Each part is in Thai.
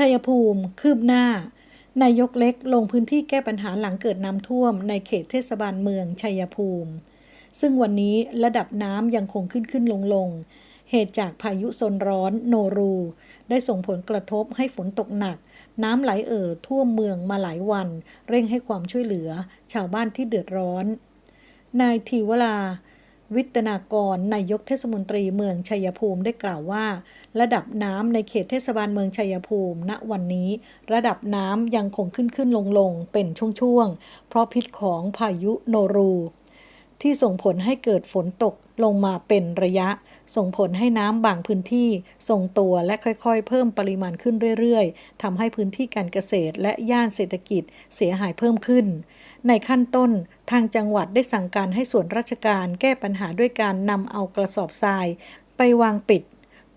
ชัยภูมิ คืบหน้า นายกเล็กลงพื้นที่แก้ปัญหาหลังเกิดน้ำท่วม ในเขตเทศบาลเมืองชัยภูมิ ซึ่งวันนี้ระดับน้ำยังคงขึ้นขึ้นลงลงเหตุจากพายุโซนร้อนโนรู ได้ส่งผลกระทบให้ฝนตกหนัก น้ำไหลเอ่อท่วมเมืองมาหลายวัน เร่งให้ความช่วยเหลือ ชาวบ้านที่เดือดร้อน นายทีวรา วิตนากรนายกเทศมนตรีเมืองชัยภูมิได้กล่าวว่า ระดับน้ำในเขตเทศบาลเมืองชัยภูมิ ณวันนี้ ระดับน้ำยังคงขึ้นขึ้นลงลงเป็นช่วงๆ เพราะพิษของพายุโนรู ที่ส่งผลให้เกิดฝนตกลงมาเป็นระยะ ส่งผลให้น้ำบางพื้นที่ทรงตัวและค่อยๆ เพิ่มปริมาณขึ้นเรื่อยๆทำให้พื้นที่การเกษตรและย่านเศรษฐกิจเสียหายเพิ่มขึ้น ในขั้นต้นทางจังหวัดได้สั่งการให้ส่วนราชการแก้ปัญหาด้วยการนำเอากระสอบทราย ไปวางปิด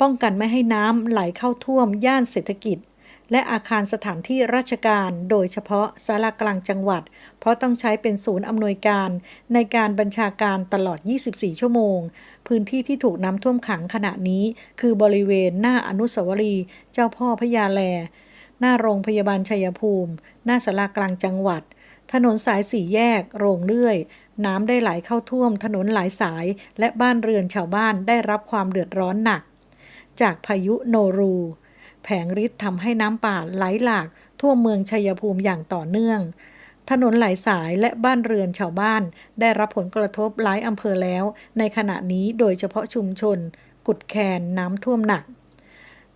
ป้องกันไม่ให้น้ำไหลเข้าท่วมย่านเศรษฐกิจ และอาคารสถานที่ราชการ โดยเฉพาะศาลากลางจังหวัด เพราะต้องใช้เป็นศูนย์อำนวยการในการบัญชาการตลอด 24 ชั่วโมง พื้นที่ที่ถูกน้ำท่วมขังขณะนี้ คือบริเวณหน้าอนุสาวรีย์เจ้าพ่อพญาแล หน้าโรงพยาบาลชัยภูมิ หน้าศาลากลางจังหวัด ถนนสายสี่แยก โรงเลื่อยน้ำได้ไหลเข้าท่วมถนนหลายสาย และบ้านเรือนชาวบ้านได้รับความเดือดร้อนหนัก จากพายุโนรู แผงฤทธิ์ทำให้น้ำป่าไหลหลากทั่วเมืองชัยภูมิอย่างต่อเนื่อง ถนนหลายสายและบ้านเรือนชาวบ้าน ได้รับผลกระทบหลายอำเภอแล้ว ในขณะนี้โดยเฉพาะชุมชน กุดแคนน้ำท่วมหนัก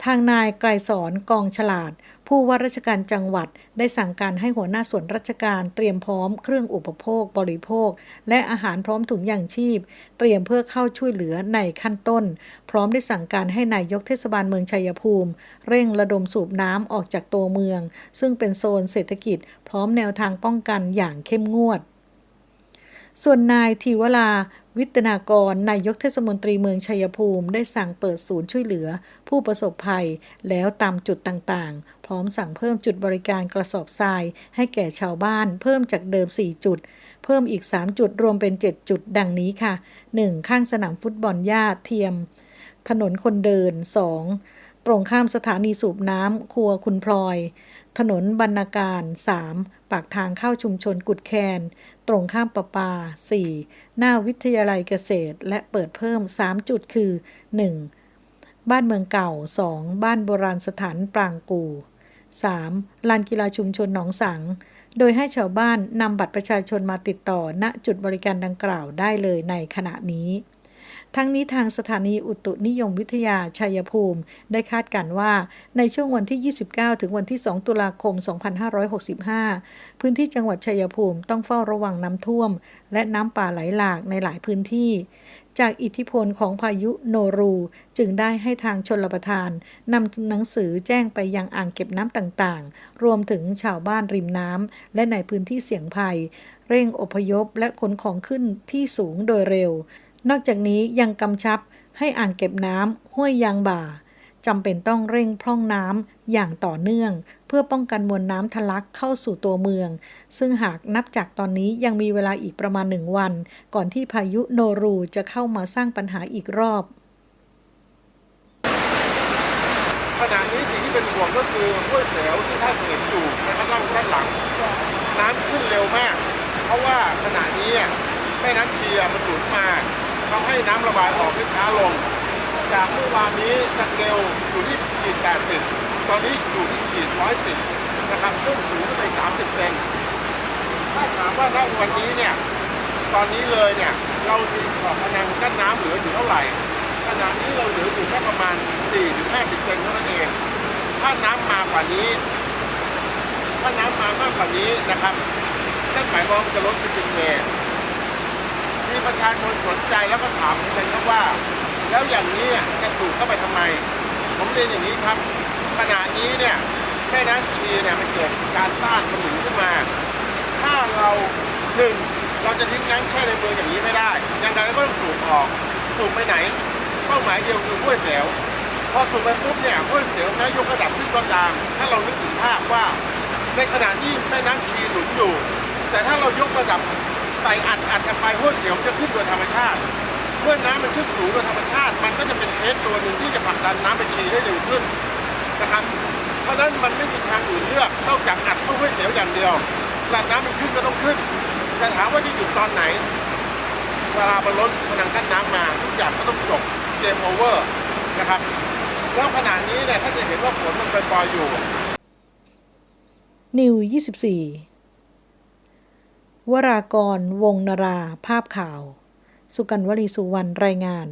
ทางนายไกรสอนกองฉลาด ผู้ว่าราชการจังหวัดได้สั่งการให้หัวหน้าส่วนราชการเตรียมพร้อมเครื่องอุปโภค บริโภค และอาหารพร้อมถุงยางชีพ เตรียมเพื่อเข้าช่วยเหลือในขั้นต้น พร้อมได้สั่งการให้นายกเทศบาลเมืองชัยภูมิ เร่งระดมสูบน้ำออกจากตัวเมือง ซึ่งเป็นโซนเศรษฐกิจ พร้อมแนวทางป้องกันอย่างเข้มงวดส่วนนายทีวรา วิตนากรนายกเทศมนตรีเมืองชัยภูมิ ได้สั่งเปิดศูนย์ช่วยเหลือ ผู้ประสบภัยแล้วตามจุดต่างๆ พร้อมสั่งเพิ่มจุดบริการกระสอบทราย ให้แก่ชาวบ้านเพิ่มจากเดิม 4 จุด เพิ่มอีก 3 จุดรวมเป็น 7 จุดดังนี้ค่ะ 1. ข้างสนามฟุตบอลหญ้าเทียม ถนนคนเดิน 2. ตรงข้ามสถานีสูบน้ำครัวคุณพลอย ถนนบรรณาการ 3. ปากทางเข้าชุมชนกุดแคน ตรงข้ามประปา 4. หน้าวิทยาลัยเกษตร และเปิดเพิ่ม 3 จุดคือ 1. บ้านเมืองเก่า 2. บ้านโบราณสถานปรางกู 3. ลานกีฬาชุมชนหนองสัง โดยให้ชาวบ้านนำบัตรประชาชนมาติดต่อณจุดบริการดังกล่าวได้เลยในขณะนี้ ทั้งนี้ทางสถานีอุตุนิยมวิทยาชัยภูมิ ได้คาดการณ์ว่า ในช่วงวันที่ 29 ถึงวันที่ 2 ตุลาคม 2565 พื้นที่จังหวัดชัยภูมิต้องเฝ้าระวังน้ำท่วม และน้ำป่าไหลหลากในหลายพื้นที่จากอิทธิพลของพายุโนรู จึงได้ให้ทางชนรประทานนำหนังสือแจ้งไปยังอ่างเก็บน้ำต่างๆ รวมถึงชาวบ้านริมน้ำและในพื้นที่เสี่ยงภัย เร่งอพยพและขนของขึ้นที่สูงโดยเร็ว นอกจากนี้ยังกำชับให้อ่างเก็บน้ำห้วยยางบ่าจำเป็นต้องเร่งพร่องน้ำอย่างต่อเนื่อง เพื่อป้องกันมวลน้ำทะลักเข้าสู่ตัวเมือง ซึ่งหากนับจากตอนนี้ยังมีเวลาอีกประมาณหนึ่งวัน ก่อนที่พายุโนรูจะเข้ามาสร้างปัญหาอีกรอบขณะนี้สิ่งที่เป็นห่วงก็คือห้วยเสียวที่ท่านเห็นอยู่ในข้างล่างด้านหลัง น้ำขึ้นเร็วมาก เพราะว่าขณะนี้แม่น้ำเชียมันหนุนมา ทำให้น้ำระบายออกได้ช้าลง จากเมื่อวานนี้สเกลอยู่ที่ขีด80 ตอนนี้อยู่ที่ขีด110นะครับซึ่งสูงขึ้นไป 30 เซนถ้าถามว่าณวันนี้เนี่ยตอนนี้เลยเนี่ยเรามีขอบพนังกั้นน้ำเหลืออยู่เท่าไหร่ขณะนี้เราเหลืออยู่แค่ประมาณ 4-50 เซนเท่านั้นเอง ถ้าน้ำมากว่านี้ ถ้าน้ำมามากกว่านี้นะครับนั่นหมายความจะลดสปิลเวย์ มีประชาชนสนใจแล้วก็ถามผมเลยครับว่า แล้วอย่างนี้เนี่ยจะปลูกเข้าไปทำไม ผมเรียนอย่างนี้ครับขณะนี้เนี่ยแม่น้ำชีเนี่ยมันเกิดการต้านมันหนุนขึ้นมา ถ้าเราหนึ่งเราจะทิ้งน้ำแช่ในเมืองอย่างนี้ไม่ได้ ยังไงก็ต้องสูบออก สูบไปไหน เป้าหมายเดียวคือห้วยเสียวพอสูบไปปุ๊บเนี่ยห้วยเสียวแม้ยกระดับขึ้นก็ตาม ถ้าเรานึกถึงภาพว่า ในขณะที่แม่น้ำชีหนุนอยู่ แต่ถ้าเรายกระดับ ใส่อัดอัดกันไปห้วยเสียวจะขึ้นโดยธรรมชาติเมื่อน้ำมันขึ้นสูงโดยธรรมชาติ มันก็จะเป็นเพสตัวหนึ่งที่จะผลักดันน้ำไปชีได้เร็วขึ้นนะครับ เพราะฉะนั้นมันไม่มีทางอื่นเลือกนอกจากอัดตู้ห้วยเสียวอย่างเดียวระดับน้ำมันขึ้นก็ต้องขึ้นจะถามว่าจะหยุดตอนไหนเวลามันล้นพนังกั้นน้ำมาทุกอย่างก็ต้องจบเกมโอเวอร์นะครับแล้วขณะนี้เนี่ยถ้าจะเห็นว่าฝนมันเป็นปล่อยอยู่ นิว 24 วรากร วงนรา ภาพข่าว สุกันวลีสุวรรณ รายงาน